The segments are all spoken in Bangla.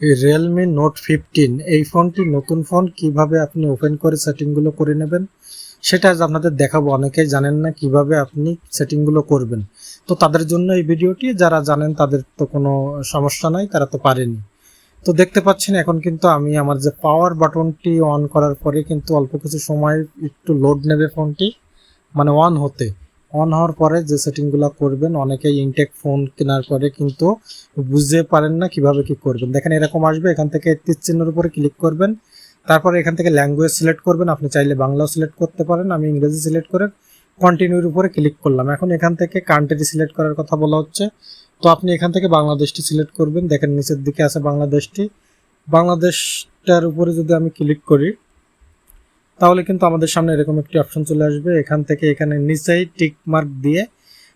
রিয়েলমি নোট ফিফটিন এই ফোনটি নতুন ফোন, কীভাবে আপনি ওপেন করে সেটিংগুলো করে নেবেন, সেটা আজ আপনাদের দেখাবো। অনেকেই জানেন না কীভাবে আপনি সেটিংগুলো করবেন। তো তাদের জন্য এই ভিডিওটি, যারা জানেন তাদের তো কোনো সমস্যা নাই, তারা তো পারেনি। তো দেখতে পাচ্ছেন, এখন কিন্তু আমি আমার যে পাওয়ার বাটনটি অন করার পরে কিন্তু অল্প কিছু সময় একটু লোড নেবে ফোনটি মানে অন হতে। অন হওয়ার পরে যে সেটিংগুলো করবেন, অনেকেই ইনটেক ফোন কেনার পরে কিন্তু বুঝতে পারেন না কীভাবে কি করবেন। দেখেন এরকম আসবে, এখান থেকে তীর চিহ্নের উপরে ক্লিক করবেন। তারপরে এখান থেকে ল্যাঙ্গুয়েজ সিলেক্ট করবেন। আপনি চাইলে বাংলাও সিলেক্ট করতে পারেন, আমি ইংরেজি সিলেক্ট করে কন্টিনিউর উপরে ক্লিক করলাম। এখন এখান থেকে কান্ট্রি সিলেক্ট করার কথা বলা হচ্ছে। তো আপনি এখান থেকে বাংলাদেশটি সিলেক্ট করবেন। দেখেন নিচের দিকে আছে বাংলাদেশটি। বাংলাদেশটার উপরে যদি আমি ক্লিক করি তাহলে কিন্তু আমাদের সামনে এরকম একটি অপশন চলে আসবে। এখান থেকে এখানে নিচেই টিক মার্ক দিয়ে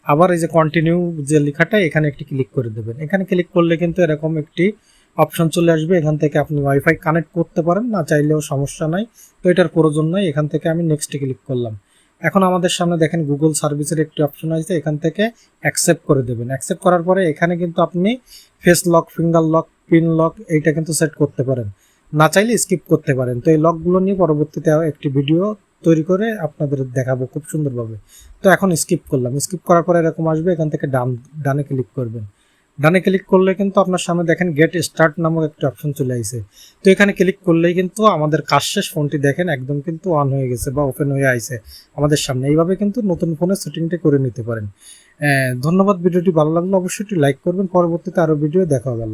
আবার এই যে কন্টিনিউ যে লেখাটা, এখানে একটি ক্লিক করে দেবেন। এখানে ক্লিক করলে কিন্তু এরকম একটি অপশন চলে আসবে। এখান থেকে আপনি ওয়াইফাই কানেক্ট করতে পারেন, না চাইলেও সমস্যা নাই। তো এটার প্রয়োজন নাই। এখান থেকে আমি নেক্সটে ক্লিক করলাম। এখন আমাদের সামনে দেখেন গুগল সার্ভিসের একটি অপশন আছে এখান থেকে অ্যাকসেপ্ট করে দেবেন। অ্যাকসেপ্ট করার পরে এখানে কিন্তু আপনি face lock finger lock pin lock এইটা কিন্তু সেট করতে পারেন। না চাইলে স্কিপ করতে পারেন। তো এই লকগুলো নিয়ে পরবর্তীতে একটি ভিডিও তৈরি করে আপনাদের দেখাবো খুব সুন্দরভাবে। তো এখন স্কিপ করলাম। স্কিপ করার পরে এরকম আসবে, এখান থেকে ডান, ডানে ক্লিক করবেন। ডানে ক্লিক করলে কিন্তু আপনার সামনে দেখেন গেট স্টার্ট নামক একটা অপশন চলে আসে তো এখানে ক্লিক করলেই কিন্তু আমাদের কাজ শেষ ফোনটি দেখেন একদম কিন্তু অন হয়ে গেছে বা ওপেন হয়ে আইছে আমাদের সামনে। এইভাবে কিন্তু নতুন ফোনের সেটিংটা করে নিতে পারেন। ধন্যবাদ। ভিডিওটি ভালো লাগলে অবশ্যই লাইক করবেন। পরবর্তীতে আরও ভিডিও দেখা হবে।